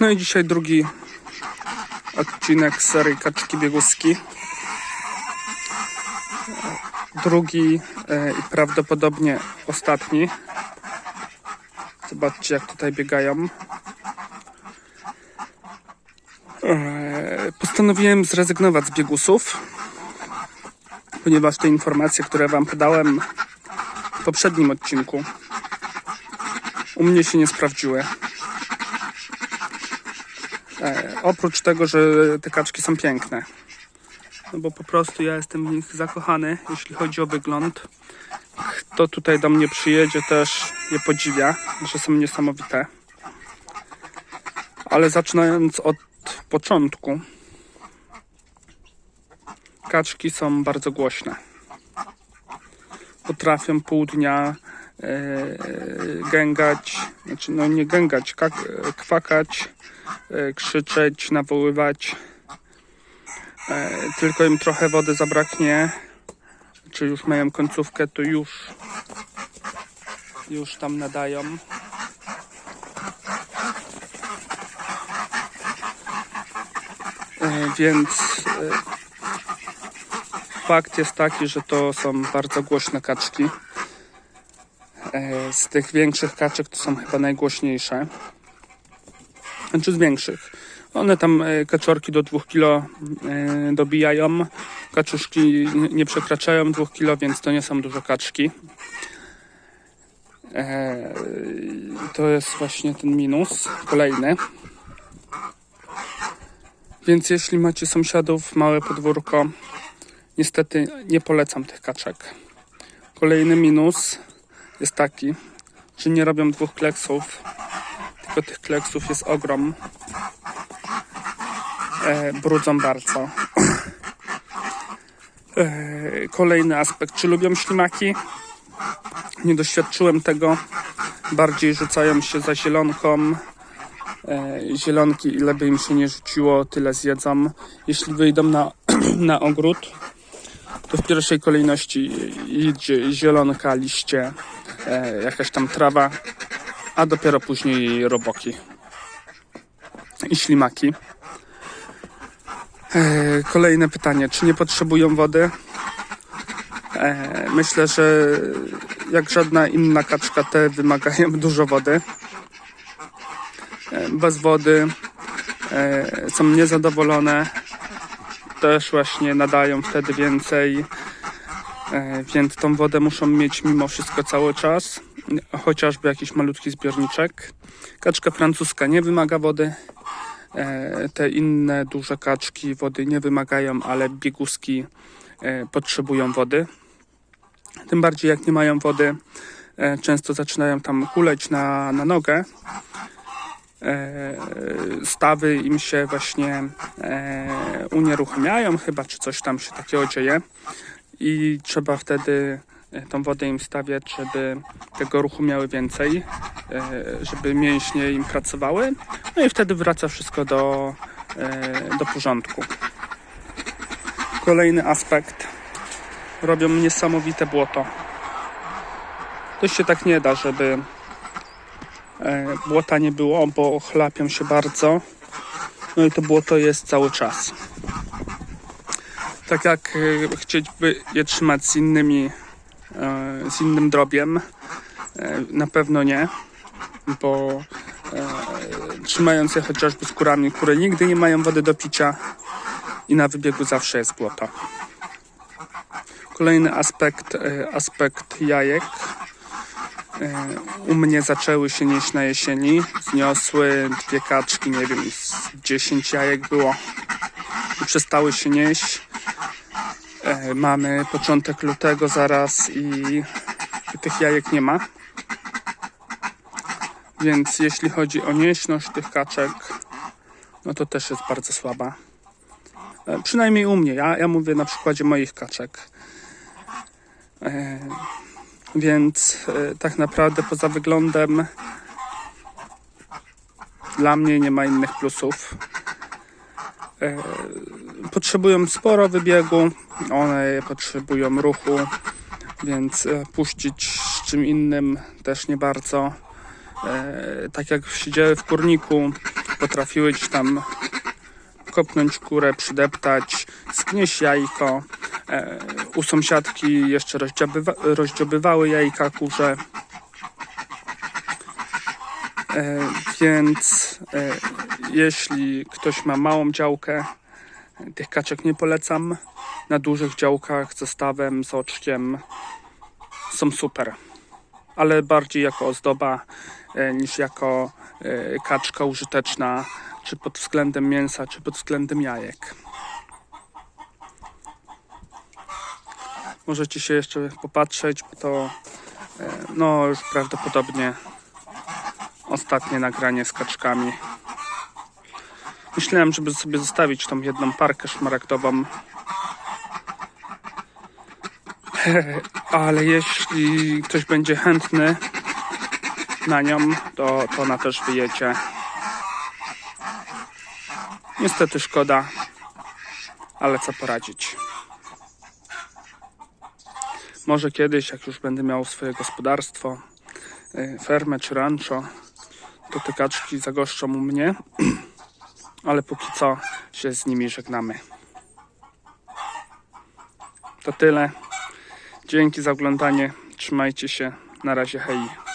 No i dzisiaj drugi odcinek serii Kaczki Bieguski. Drugi e, i prawdopodobnie ostatni. Zobaczcie jak tutaj biegają. E, Postanowiłem zrezygnować z biegusów, ponieważ te informacje, które Wam podałem w poprzednim odcinku, u mnie się nie sprawdziły. E, oprócz tego, że te kaczki są piękne. No bo po prostu ja jestem w nich zakochany, jeśli chodzi o wygląd. Kto tutaj do mnie przyjedzie, też je podziwia, że są niesamowite. Ale zaczynając od początku, kaczki są bardzo głośne. Potrafią pół dnia e, gęgać, znaczy no nie gęgać, kak, kwakać, e, krzyczeć, nawoływać. E, tylko im trochę wody zabraknie, czy już mają końcówkę, to już już tam nadają. E, Więc e, fakt jest taki, że to są bardzo głośne kaczki. E, Z tych większych kaczek to są chyba najgłośniejsze. Znaczy z większych. One tam e, kaczorki do 2 kg dobijają. Kaczuszki nie- przekraczają 2 kg, więc to nie są dużo kaczki. E, To jest właśnie ten minus. Kolejny. Więc jeśli macie sąsiadów, małe podwórko, niestety nie polecam tych kaczek. Kolejny minus jest taki, że nie robią dwóch kleksów, tylko tych kleksów jest ogrom. E, brudzą bardzo. E, kolejny aspekt, czy lubią ślimaki? Nie doświadczyłem tego. Bardziej rzucają się za zielonką. E, zielonki, ile by im się nie rzuciło, tyle zjedzą. Jeśli wyjdą na, na ogród, to w pierwszej kolejności idzie zielonka, liście, e, jakaś tam trawa, a dopiero później roboki i ślimaki. E, kolejne pytanie, czy nie potrzebują wody? E, myślę, że jak żadna inna kaczka, te wymagają dużo wody. E, bez wody są niezadowolone. Też właśnie nadają wtedy więcej, więc tą wodę muszą mieć mimo wszystko cały czas, chociażby jakiś malutki zbiorniczek. Kaczka francuska nie wymaga wody. E, Te inne duże kaczki wody nie wymagają, ale bieguski e, potrzebują wody. Tym bardziej jak nie mają wody, e, często zaczynają tam kuleć na, na nogę. Stawy im się właśnie unieruchamiają, chyba czy coś tam się takiego dzieje. I trzeba wtedy tą wodę im stawiać, żeby tego ruchu miały więcej, e, żeby mięśnie im pracowały. No i wtedy wraca wszystko do, e, do porządku. Kolejny aspekt. Robią niesamowite błoto. To się tak nie da, żeby e, błota nie było, bo chlapią się bardzo. No i to błoto jest cały czas. Tak jak chcieliby je trzymać z innymi, z innym drobiem, e, na pewno nie, bo e, trzymając je chociażby z kurami, które nigdy nie mają wody do picia i na wybiegu zawsze jest błoto. Kolejny aspekt, e, aspekt jajek. U mnie zaczęły się nieść na jesieni. Zniosły dwie kaczki, nie wiem, z 10 jajek było. I przestały się nieść. E, Mamy początek lutego zaraz i, tych jajek nie ma. Więc jeśli chodzi o nieśność tych kaczek, no to też jest bardzo słaba. E, Przynajmniej u mnie. Ja, ja mówię na przykładzie moich kaczek. E, Więc tak naprawdę poza wyglądem dla mnie nie ma innych plusów. Potrzebują sporo wybiegu, one potrzebują ruchu, więc e, puścić z czym innym też nie bardzo. E, Tak jak siedziały w kurniku, potrafiły gdzieś tam kopnąć kurę, przydeptać, zgnieść jajko. E, u sąsiadki jeszcze rozdziobywa, rozdziobywały jajka kurze. Więc jeśli ktoś ma małą działkę, tych kaczek nie polecam. Na dużych działkach z zestawem, z oczkiem są super. Ale bardziej jako ozdoba e, niż jako e, kaczka użyteczna, czy pod względem mięsa, czy pod względem jajek. Możecie się jeszcze popatrzeć, to e, no już prawdopodobnie ostatnie nagranie z kaczkami. Myślałem, żeby sobie zostawić tą jedną parkę szmaragdową. Ale jeśli ktoś będzie chętny na nią, to, to ona też wyjecie. Niestety szkoda, ale co poradzić. Może kiedyś, jak już będę miał swoje gospodarstwo, y, fermę czy rancho, to te kaczki zagoszczą u mnie, ale póki co się z nimi żegnamy. To tyle. Dzięki za oglądanie. Trzymajcie się. Na razie hej.